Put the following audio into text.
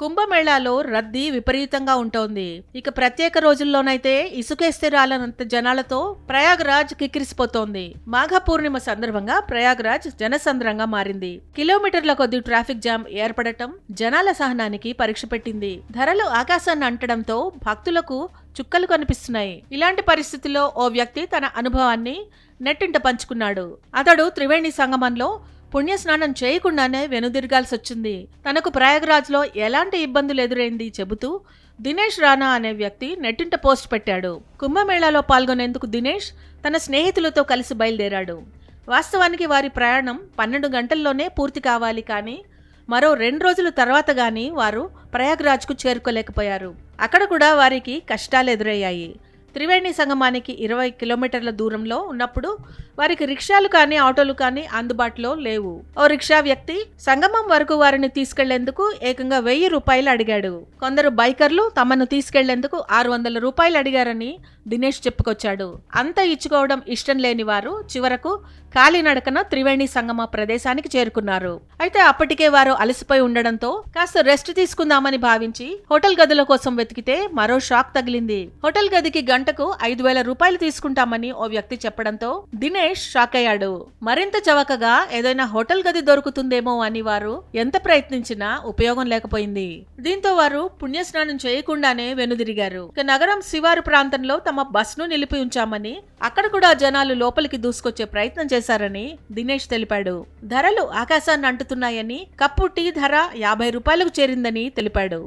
కుంభమేళాలో రద్దీ విపరీతంగా ఉంటోంది. ఇక ప్రత్యేక రోజుల్లోనైతే ఇసుకేస్తే రాలనంత జనాలతో ప్రయాగ్రాజ్ కిక్కిరిసిపోతోంది. మాఘ పూర్ణిమ సందర్భంగా ప్రయాగ్రాజ్ జనసంద్రంగా మారింది. కిలోమీటర్ల కొద్ది ట్రాఫిక్ జామ్ ఏర్పడటం జనాల సహనానికి పరీక్ష పెట్టింది. ధరలు ఆకాశాన్ని అంటడంతో భక్తులకు చుక్కలు కనిపిస్తున్నాయి. ఇలాంటి పరిస్థితుల్లో ఓ వ్యక్తి తన అనుభవాన్ని నెట్టింట పంచుకున్నాడు. అతడు త్రివేణి సంగమంలో పుణ్యస్నానం చేయకుండానే వెనుదిరగాల్సి వచ్చింది. తనకు ప్రయాగరాజ్లో ఎలాంటి ఇబ్బందులు ఎదురైంది చెబుతూ దినేష్ రాణా అనే వ్యక్తి నెట్టింట పోస్ట్ పెట్టాడు. కుంభమేళాలో పాల్గొనేందుకు దినేష్ తన స్నేహితులతో కలిసి బయలుదేరాడు. వాస్తవానికి వారి ప్రయాణం పన్నెండు గంటల్లోనే పూర్తి కావాలి కానీ మరో రెండు రోజుల తర్వాత కానీ వారు ప్రయాగ్రాజ్కు చేరుకోలేకపోయారు. అక్కడ కూడా వారికి కష్టాలు ఎదురయ్యాయి. త్రివేణి సంగమానికి ఇరవై కిలోమీటర్ల దూరంలో ఉన్నప్పుడు వారికి రిక్షాలు కానీ ఆటోలు కానీ అందుబాటులో లేవు. ఓ రిక్షా వ్యక్తి సంగమం వరకు వారిని తీసుకెళ్ళేందుకు ఏకంగా వెయ్యి రూపాయలు అడిగాడు. కొందరు బైకర్లు తమను తీసుకెళ్ళేందుకు ఆరు వందల రూపాయలు అడిగారని దినేష్ చెప్పుకొచ్చాడు. అంత ఇచ్చుకోవడం ఇష్టం లేని వారు చివరకు కాలినడకన త్రివేణి సంగమ ప్రదేశానికి చేరుకున్నారు. అయితే అప్పటికే వారు అలసిపోయి ఉండడంతో కాస్త రెస్ట్ తీసుకుందామని భావించి హోటల్ గదుల కోసం వెతికితే మరో షాక్ తగిలింది. హోటల్ గదికి గంట గంటకు ఐదు వేల రూపాయలు తీసుకుంటామని ఓ వ్యక్తి చెప్పడంతో దినేష్ షాక్ అయ్యాడు. మరింత చవకగా ఏదైనా హోటల్ గది దొరుకుతుందేమో అని వారు ఎంత ప్రయత్నించినా ఉపయోగం లేకపోయింది. దీంతో వారు పుణ్యస్నానం చేయకుండానే వెనుదిరిగారు. ఇక నగరం శివారు ప్రాంతంలో తమ బస్ను నిలిపి ఉంచామని అక్కడ కూడా జనాలు లోపలికి దూసుకొచ్చే ప్రయత్నం చేశారని దినేష్ తెలిపాడు. ధరలు ఆకాశాన్ని అంటుతున్నాయని కప్పు టీ ధర యాభై రూపాయలకు చేరిందని తెలిపాడు.